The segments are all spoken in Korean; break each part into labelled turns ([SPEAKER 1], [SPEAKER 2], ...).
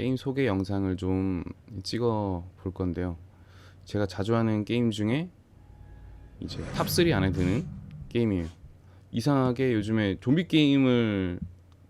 [SPEAKER 1] 게임 소개 영상을 좀 찍어 볼 건데요. 제가 자주 하는 게임 중에 이제 탑3 안에 드는 게임이에요. 이상하게 요즘에 좀비 게임을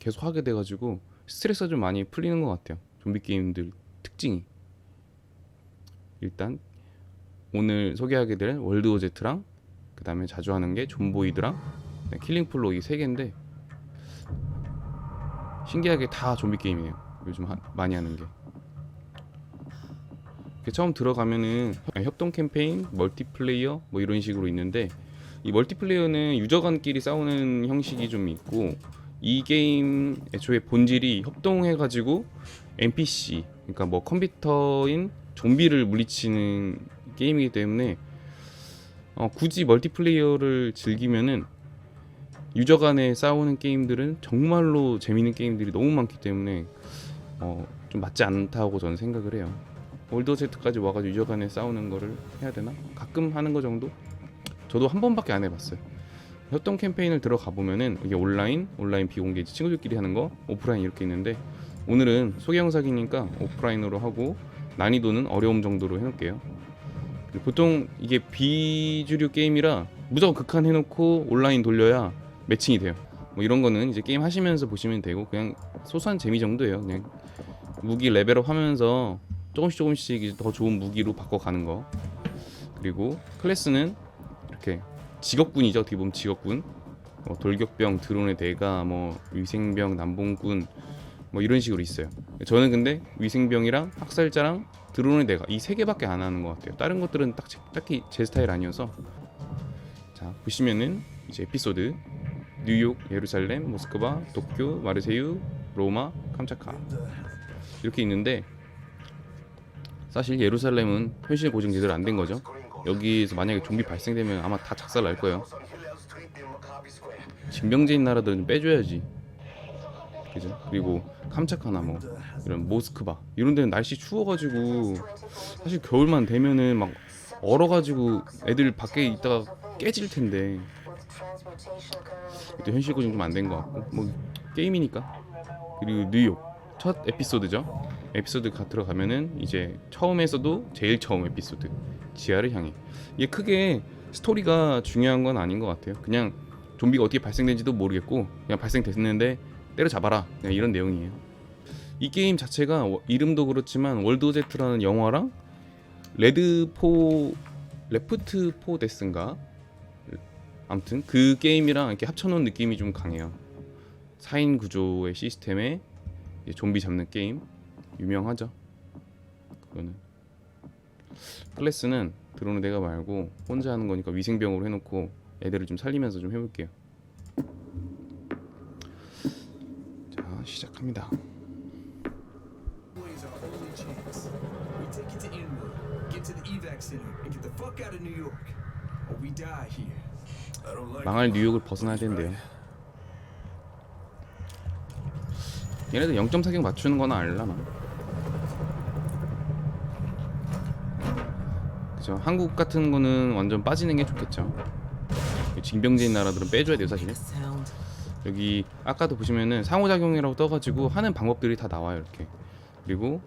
[SPEAKER 1] 계속 하게 돼가지고 스트레스가 좀 많이 풀리는 것 같아요. 좀비 게임들 특징이. 일단 오늘 소개하게 될 월드 오제트랑 그 다음에 자주 하는 게 존보이드랑 그다음에 킬링 플로 이 세 개인데 신기하게 다 좀비 게임이에요. 요즘 하- 많이 하는 게. 처음 들어가면은 협동 캠페인, 멀티플레이어 뭐 이런 식으로 있는데 이 멀티플레이어는 유저 간끼리 싸우는 형식이 좀 있고 이 게임 애초에 본질이 협동해 가지고 NPC 그러니까 뭐 컴퓨터인 좀비를 물리치는 게임이기 때문에 어, 굳이 멀티플레이어를 즐기면은 유저 간에 싸우는 게임들은 정말로 재밌는 게임들이 너무 많기 때문에 어, 좀 맞지 않다고 저는 생각을 해요. 월드세트까지 와가지고 유저 간에 싸우는 거를 해야 되나? 가끔 하는 거 정도? 저도 한 번밖에 안 해봤어요. 협동 캠페인을 들어가 보면은 이게 온라인, 온라인 비공개 친구들끼리 하는 거, 오프라인 이렇게 있는데 오늘은 소개 영상이니까 오프라인으로 하고 난이도는 어려움 정도로 해놓을게요. 보통 이게 비주류 게임이라 무조건 극한 해놓고 온라인 돌려야 매칭이 돼요. 뭐 이런 거는 이제 게임 하시면서 보시면 되고 그냥 소소한 재미 정도예요. 그냥 무기 레벨업 하면서 조금씩 조금씩 더 좋은 무기로 바꿔가는 거. 그리고 클래스는 이렇게 직업군이죠. 어떻게 보면 직업군. 뭐 돌격병, 드론의 대가, 뭐 위생병, 남봉군 뭐 이런 식으로 있어요. 저는 근데 위생병이랑 학살자랑 드론의 대가 이 세 개밖에 안 하는 것 같아요. 다른 것들은 딱 딱히 제 스타일 아니어서 자 보시면은 이제 에피소드 뉴욕, 예루살렘, 모스크바, 도쿄, 마르세유, 로마, 캄차카 이렇게 있는데 사실 예루살렘은 현실 고증 제대로 안 된 거죠. 여기서 만약에 좀비 발생되면 아마 다 작살 날 거예요. 징병제인 나라들은 좀 빼줘야지. 그죠? 그리고 캄차카나 뭐 이런 모스크바 이런 데는 날씨 추워가지고 사실 겨울만 되면은 막 얼어가지고 애들 밖에 있다가 깨질 텐데 또 현실 고증 좀 안 된 것 같고 뭐 게임이니까 그리고 뉴욕 첫 에피소드죠. 에피소드 가 들어가면은 이제 처음에서도 제일 처음 에피소드. 지하를 향해. 이게 크게 스토리가 중요한 건 아닌 것 같아요. 그냥 좀비가 어떻게 발생된지도 모르겠고 그냥 발생됐는데 때려잡아라. 그냥 이런 내용이에요. 이 게임 자체가 워- 이름도 그렇지만 월드 오제트라는 영화랑 레드 포 레프트 포 데스인가? 아무튼 그 게임이랑 이렇게 합쳐놓은 느낌이 좀 강해요. 4인 구조의 시스템에 좀비 잡는 게임 유명하죠 그거는 클래스는 드론은 내가 말고 혼자 하는 거니까 위생병으로 해놓고 애들을 좀 살리면서 좀 해볼게요 자 시작합니다 망할 뉴욕을 벗어나야 된대요 얘네들 0.4경 맞추는 거나 알라나 그죠? 한국 같은 거는 완전 빠지는 게 좋겠죠? 징병제인 나라들은 빼줘야 돼요 사실. 여기 아까도 보시면은 상호작용이라고 떠가지고 하는 방법들이 다 나와요 이렇게. 그리고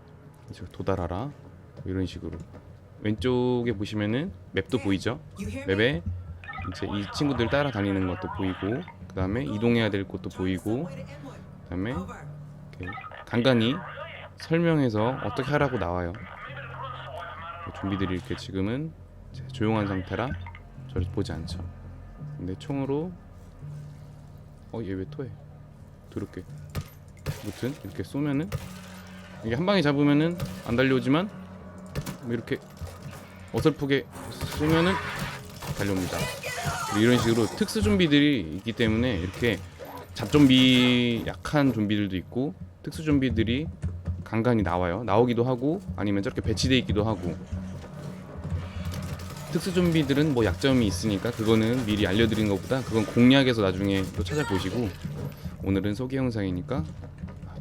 [SPEAKER 1] 도달하라 뭐 이런 식으로. 왼쪽에 보시면은 맵도 보이죠? 맵에 이제 이 친구들 따라다니는 것도 보이고 그 다음에 이동해야 될 곳도 보이고 그 다음에 간간히 설명해서 어떻게 하라고 나와요. 좀비들이 이렇게 지금은 조용한 상태라 저를 보지 않죠. 근데 총으로 어 얘 왜 토해? 더럽게. 아무튼 이렇게 쏘면은 이게 한 방에 잡으면은 안 달려오지만 뭐 이렇게 어설프게 쏘면은 달려옵니다. 이런 식으로 특수 좀비들이 있기 때문에 이렇게 잡좀비 약한 좀비들도 있고 특수 좀비들이 간간히 나와요. 나오기도 하고 아니면 저렇게 배치돼 있기도 하고. 특수 좀비들은 뭐 약점이 있으니까 그거는 미리 알려드린 것보다 그건 공략에서 나중에 또 찾아보시고. 오늘은 소개 영상이니까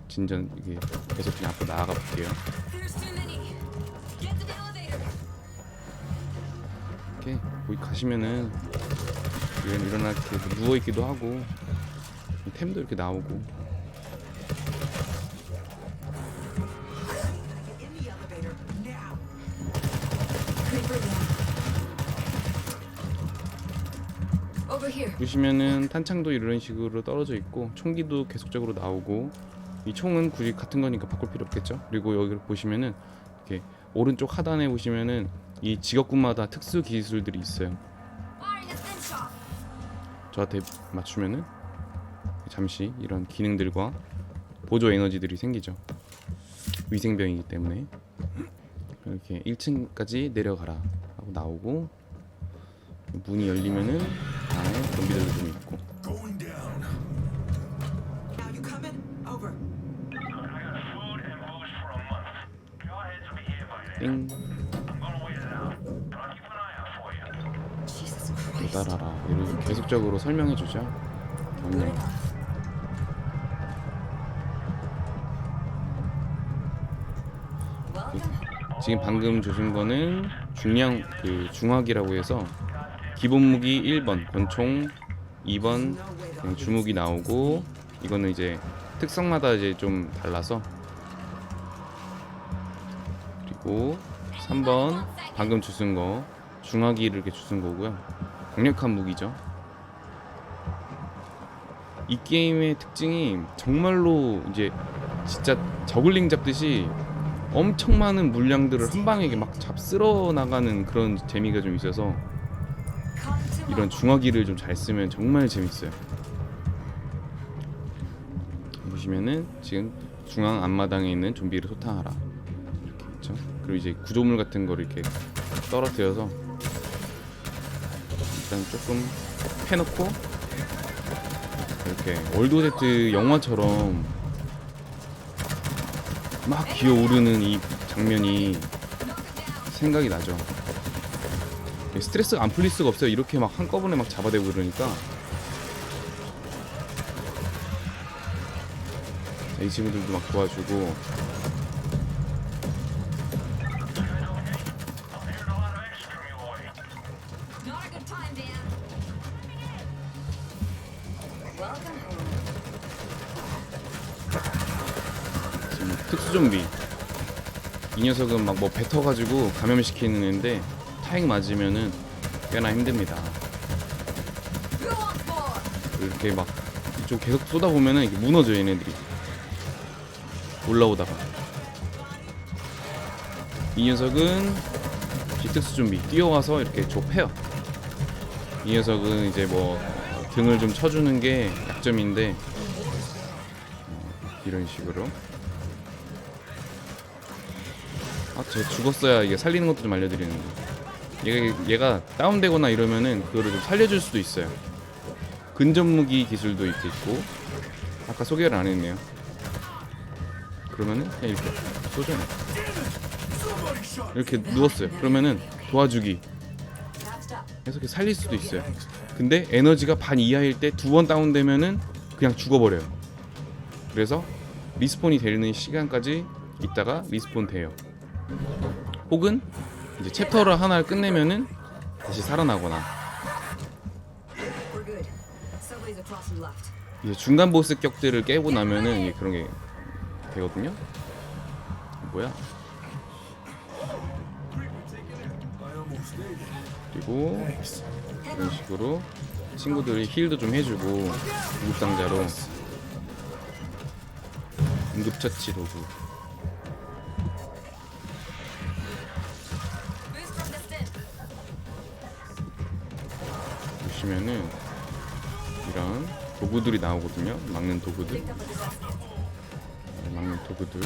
[SPEAKER 1] 진전 이게 계속 그냥 앞으로 나아가 볼게요. 이렇게 거기 가시면은 이런 일어나 이렇게 누워 있기도 하고 템도 이렇게 나오고. 보시면은 탄창도 이런 식으로 떨어져 있고 총기도 계속적으로 나오고 이 총은 굳이 같은 거니까 바꿀 필요 없겠죠? 그리고 여기를 보시면은 이렇게 오른쪽 하단에 보시면은 이 직업군마다 특수 기술들이 있어요. 저한테 맞추면은 잠시 이런 기능들과 보조 에너지들이 생기죠. 위생병이기 때문에 이렇게 1층까지 내려가라 하고 나오고 문이 열리면은 안에 좀비들도 좀 있고
[SPEAKER 2] Christ.
[SPEAKER 1] 따라라 이런 계속적으로 설명해 주죠.
[SPEAKER 2] Good
[SPEAKER 1] 명 지금 방금 주신 거는 중량 그 중화기라고 해서 기본 무기 1번 권총 2번 그냥 주무기 나오고 이거는 이제 특성마다 이제 좀 달라서. 그리고 3번 방금 주신 거 중화기를 이렇게 주신 거고요. 강력한 무기죠. 이 게임의 특징이 정말로 이제 진짜 저글링 잡듯이 엄청 많은 물량들을 한 방에 막 잡쓸어 나가는 그런 재미가 좀 있어서 이런. 중화기를 좀 잘 쓰면 정말 재밌어요. 보시면은 지금 중앙 앞마당에 있는 좀비를 소탕하라 이렇게 있죠. 그리고 이제 구조물 같은 거를 이렇게 떨어뜨려서 일단 조금 해놓고 이렇게 월드오데트 영화처럼 막 기어오르는 이 장면이 생각이 나죠. 스트레스가 안 풀릴 수가 없어요. 이렇게 막 한꺼번에 막 잡아대고 그러니까. 자, 이 친구들도 막 도와주고. 이 녀석은 막 뭐 뱉어가지고 감염시키는 애인데 타액 맞으면은 꽤나 힘듭니다. 이렇게 막 이쪽 계속 쏟아 보면은 이게 무너져 얘네들이 올라오다가 이 녀석은 비특수 좀비 뛰어와서 이렇게 좁혀요. 이 녀석은 이제 뭐 등을 좀 쳐주는 게 약점인데 어, 이런 식으로 아, 저 죽었어야 이게 살리는 것도 좀 알려드리는데 얘가, 얘가 다운되거나 이러면은 그거를 좀 살려줄 수도 있어요. 근접 무기 기술도 있고 아까 소개를 안 했네요. 그러면은 그냥 이렇게 쏘잖아. 이렇게 누웠어요. 그러면은 도와주기 이렇게 살릴 수도 있어요. 근데 에너지가 반 이하일 때 두 번 다운되면은 그냥 죽어버려요. 그래서 리스폰이 되는 시간까지 있다가 리스폰 돼요. 혹은 이제 챕터를 하나를 끝내면은 다시 살아나거나. 이제 중간 보스 격들을 깨고 나면은 그런 게 되거든요. 뭐야? 그리고 이런 식으로 친구들이 힐도 좀 해주고 구급상자로 응급처치 도구 보시면은 이런 도구들이 나오거든요. 막는 도구들,
[SPEAKER 2] disaster.
[SPEAKER 1] 막는 도구들.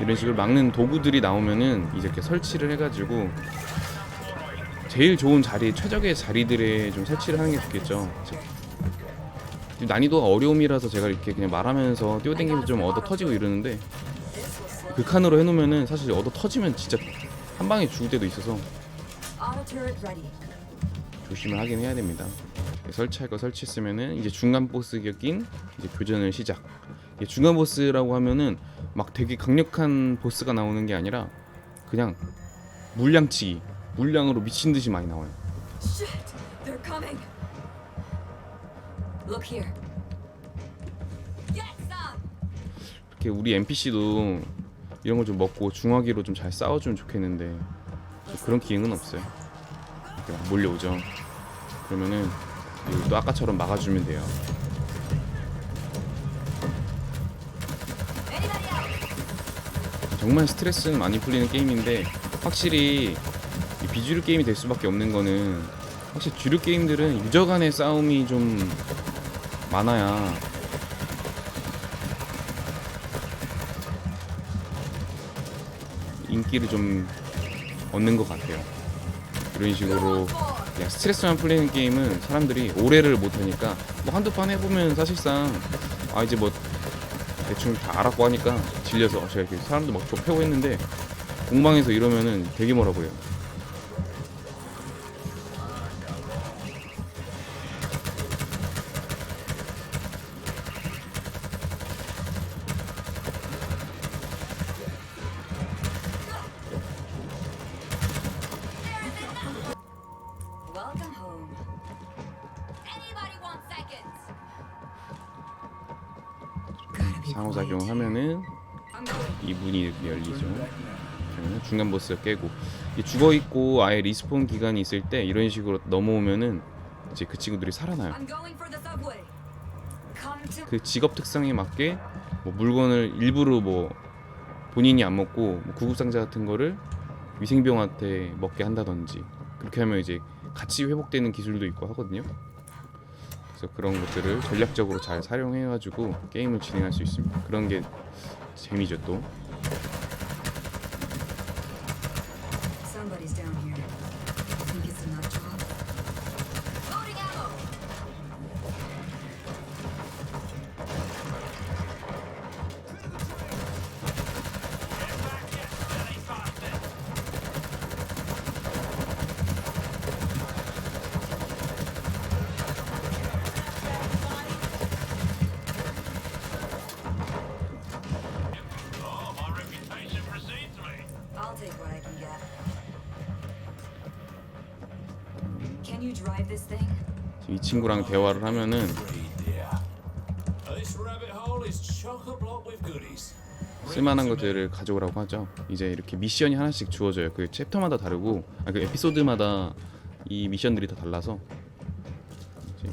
[SPEAKER 1] 이런 식으로 막는 도구들이 나오면은 이제 이렇게 설치를 해가지고 제일 좋은 자리, 최적의 자리들에 좀 설치를 하는 게 좋겠죠. 난이도가 어려움이라서 제가 이렇게 그냥 말하면서 뛰어댕기면서 좀 얻어 터지고 이러는데. 극한으로 해놓으면은 사실 얻어 터지면 진짜 한 방에 죽을 때도 있어서. 조심을 하긴 해야 됩니다. 설치할 거 설치했으면은 이제 중간 보스 격인 이제 교전을 시작. 중간 보스라고 하면은 막 되게 강력한 보스가 나오는 게 아니라 그냥 물량치기, 물량으로 미친 듯이 많이 나와요.
[SPEAKER 2] Shit! Look here. Get some!
[SPEAKER 1] 이렇게 우리 NPC도 이런 걸 좀 먹고 중화기로 좀 잘 싸워주면 좋겠는데 좀 그런 기능은 없어요. 이렇게 막 몰려오죠. 그러면은 또 아까처럼 막아주면 돼요. 정말 스트레스는 많이 풀리는 게임인데 확실히 이 비주류 게임이 될 수밖에 없는 거는 확실히 주류 게임들은 유저 간의 싸움이 좀 많아야 인기를 좀 얻는 것 같아요. 이런 식으로 그냥 스트레스만 풀리는 게임은 사람들이 오래를 못하니까 뭐 한두 판 해보면 사실상 아 이제 뭐 대충 다 알았고 하니까 질려서 제가 이렇게 사람도 막 좁혀고 했는데 공방에서 이러면은 되게 뭐라고요. 상호작용 하면은
[SPEAKER 2] I'm going.
[SPEAKER 1] 이 문이 이렇게 열리죠. 그러면 중간 보스가 깨고 이 죽어 있고 아예 리스폰 기간이 있을 때 이런 식으로 넘어오면은 이제 그 친구들이 살아나요. 그 직업 특성에 맞게 뭐 물건을 일부러 뭐 본인이 안 먹고 뭐 구급상자 같은 거를 위생병한테 먹게 한다든지 그렇게 하면 이제 같이 회복되는 기술도 있고 하거든요. 그래서 그런 것들을 전략적으로 잘 사용해가지고 게임을 진행할 수 있습니다. 그런 게 재미죠 또. 이 친구랑 대화를 하면은
[SPEAKER 3] This rabbit hole is chock-a-block with goodies.
[SPEAKER 1] 쓸만한 것들을 가져오라고 하죠. 이제 이렇게 미션이 하나씩 주어져요. 그 챕터마다 다르고, 아, 그 에피소드마다 이 미션들이 다 달라서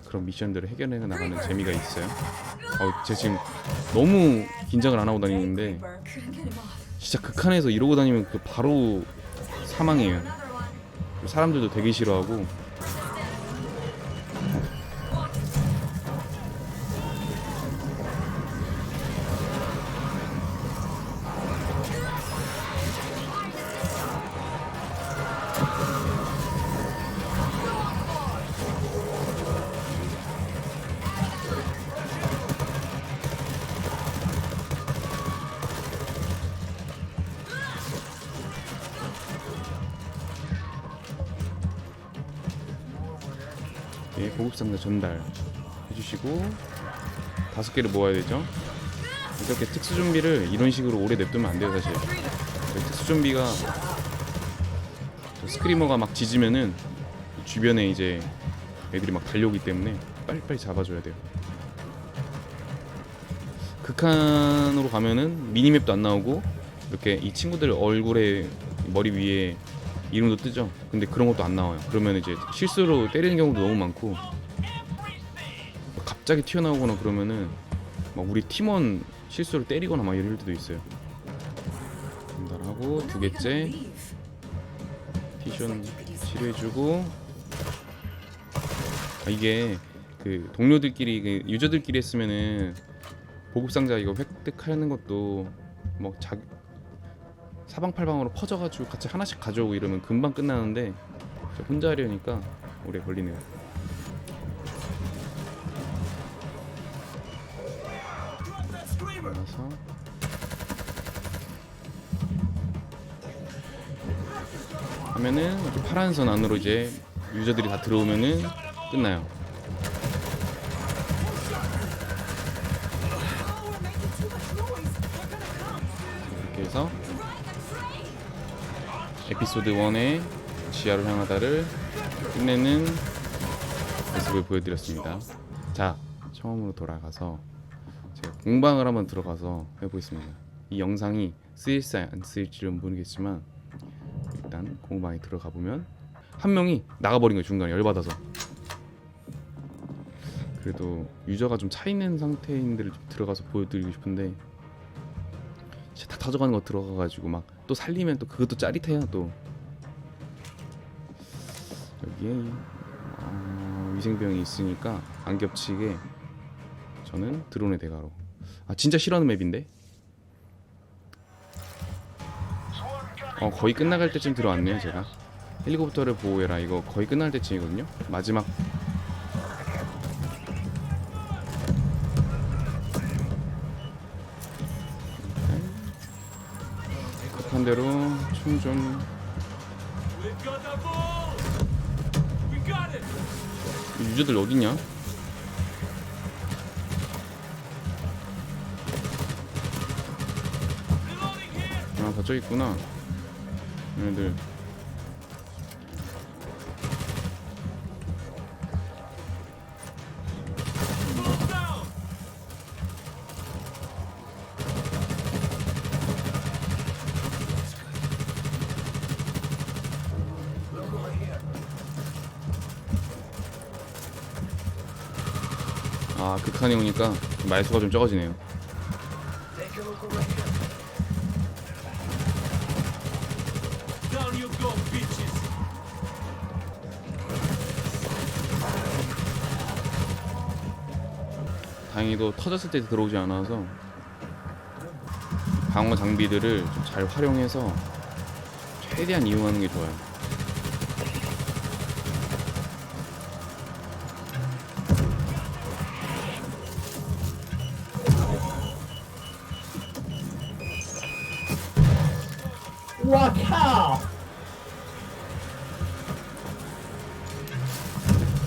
[SPEAKER 1] 그런 미션들을 해결해 나가는 재미가 있어요. 어, 제가 지금 너무 긴장을 안 하고 다니는데. 진짜 극한에서 이러고 다니면 그 바로 사망이에요. 사람들도 되게 싫어하고 예, 보급상자 전달 해주시고 다섯 개를 모아야 되죠. 이렇게 특수 좀비를 이런 식으로 오래 냅두면 안 돼요 사실. 저희 특수 좀비가 저 스크리머가 막 짖으면은 주변에 이제 애들이 막 달려오기 때문에 빨리빨리 잡아줘야 돼요. 극한으로 가면은 미니맵도 안 나오고 이렇게 이 친구들 얼굴에 머리 위에 이름도 뜨죠. 근데 그런 것도 안 나와요. 그러면 이제 실수로 때리는 경우도 너무 많고 갑자기 튀어나오거나 그러면은 막 우리 팀원 실수로 때리거나 막 이럴 때도 있어요. 전달하고 두 개째 티션 치료해주고 아, 이게 그 동료들끼리 그 유저들끼리 했으면은 보급 상자 이거 획득하는 것도 뭐 자, 사방팔방으로 퍼져가지고 같이 하나씩 가져오고 이러면 금방 끝나는데 저 혼자 하려니까 오래 걸리네요. 그래서 하면은 파란 선 안으로 이제 유저들이 다 들어오면은 끝나요. 에피소드 1의 지하로 향하다를 끝내는 모습을 보여드렸습니다. 자, 처음으로 돌아가서 제가 공방을 한번 들어가서 해보겠습니다. 이 영상이 쓰일지 안 쓰일지는 모르겠지만 일단 공방에 들어가 보면 한 명이 나가버린 거예요 중간에 열받아서 그래도 유저가 좀 차 있는 상태인들을 좀 들어가서 보여드리고 싶은데 다 터져가는 거 들어가가지고 막 또 살리면 또 그것도 짜릿해요 또. 여기에 어, 위생병이 있으니까 안 겹치게 저는 드론의 대가로. 아 진짜 싫어하는 맵인데? 어 거의 끝나갈 때쯤 들어왔네요 제가. 헬리콥터를 보호해라. 이거 거의 끝날 때쯤이거든요. 마지막 급한 대로
[SPEAKER 3] got it!
[SPEAKER 1] 유저들 어딨냐? 아, 다 저기 있구나. 얘네들. 아, 극한에 오니까 말수가 좀 적어지네요. 다행히도 터졌을 때 들어오지 않아서 방어 장비들을 좀 잘 활용해서 최대한 이용하는 게 좋아요.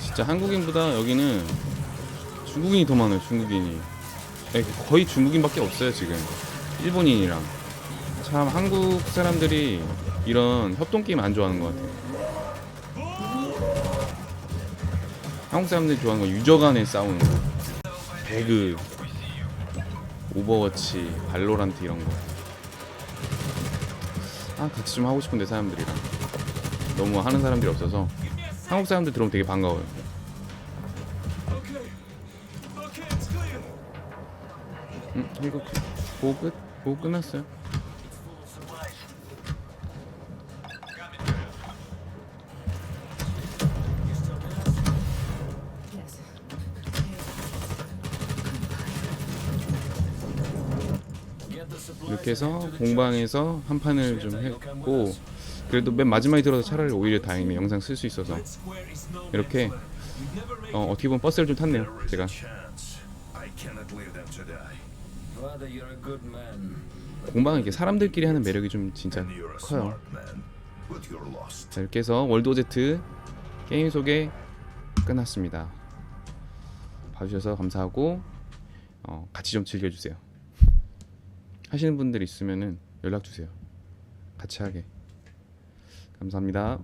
[SPEAKER 1] 진짜 한국인보다 여기는 중국인이 더 많아요. 중국인이 네, 거의 중국인밖에 없어요 지금. 일본인이랑 참 한국 사람들이 이런 협동 게임 안 좋아하는 것 같아요. 한국 사람들이 좋아하는 건 유저 간에 싸우는 거. 배그, 오버워치, 발로란트 이런 거. 아 같이 좀 하고 싶은데 사람들이랑 너무 하는 사람들이 없어서 한국 사람들 들어오면 되게 반가워요. 응, 이거 보고 끝? 보고 끝났어요. 이렇게 해서 공방에서 한 판을 좀 했고 그래도 맨 마지막에 들어서 차라리 오히려 다행이네 영상 쓸 수 있어서 이렇게 어, 어떻게 보면 버스를 좀 탔네요 제가. 공방은 이렇게 사람들끼리 하는 매력이 좀 진짜 커요. 자 이렇게 해서 월드 오제트 게임 소개 끝났습니다 봐주셔서 감사하고 어, 같이 좀 즐겨주세요 하시는 분들 있으면은 연락 주세요. 같이 하게. 감사합니다